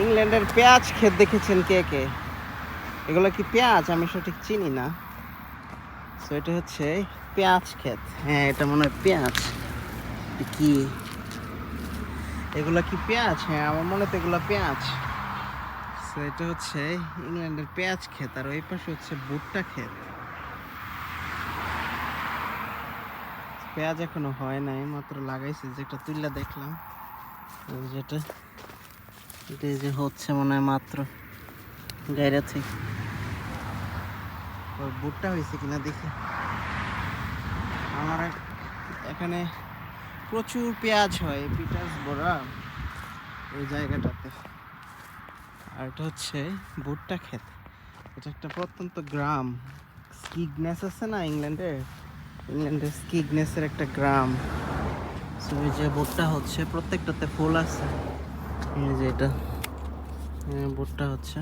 ইংল্যান্ডের পেঁয়াজ ক্ষেত দেখেছেন কে কে? এগুলো কি পেঁয়াজ? আমি সঠিক চিনি না। সো এটা হচ্ছে পেঁয়াজ ক্ষেত। হ্যাঁ এটা মনে হয় পেঁয়াজ। কি? এগুলো কি পেঁয়াজ? হ্যাঁ আমার মনে তো এগুলো পেঁয়াজ। সো এটা হচ্ছে ইংল্যান্ডের পেঁয়াজ ক্ষেত। আর ওই পাশে হচ্ছে ভুট্টা ক্ষেত। পেঁয়াজ এখনও হয় নাই, মাত্র লাগাইছে। যেটা তুললা দেখলাম যেটা এটা যে হচ্ছে মনে হয় মাত্র। গাইরা থেকে ভুট্টা হয়েছে কিনা দেখি। আমার এখানে প্রচুর পেঁয়াজ হয় পিটার্স বড়া ওই জায়গাটাতে। আর এটা হচ্ছে ভুট্টা ক্ষেত। এটা একটা প্রত্যন্ত গ্রাম। স্কিগনেস আছে না ইংল্যান্ডে? ইংল্যান্ডের স্কিগনেসের একটা গ্রাম। এই যে ভুট্টা হচ্ছে, প্রত্যেকটাতে ফুল আছে। এই যে এটা হচ্ছে,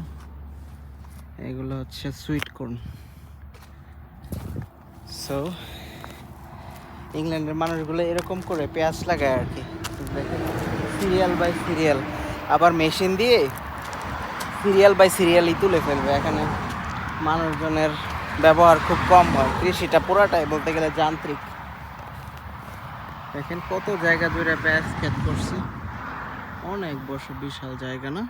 এগুলো হচ্ছে সুইট কর্ন সো ইংল্যান্ডের মানুষগুলো এরকম করে পেঁয়াজ লাগায় আর কি। সিরিয়াল বাই সিরিয়াল আবার মেশিন দিয়ে সিরিয়াল বাই সিরিয়ালই তুলে ফেলবে। এখানে মানুষজনের ব্যবহার খুব কম হয়। কৃষিটা পুরাটাই বলতে গেলে যান্ত্রিক। দেখেন কত জায়গা জুড়ে পেঁয়াজ ক্ষেত করছে। অনেক বড় বিশাল জায়গা না?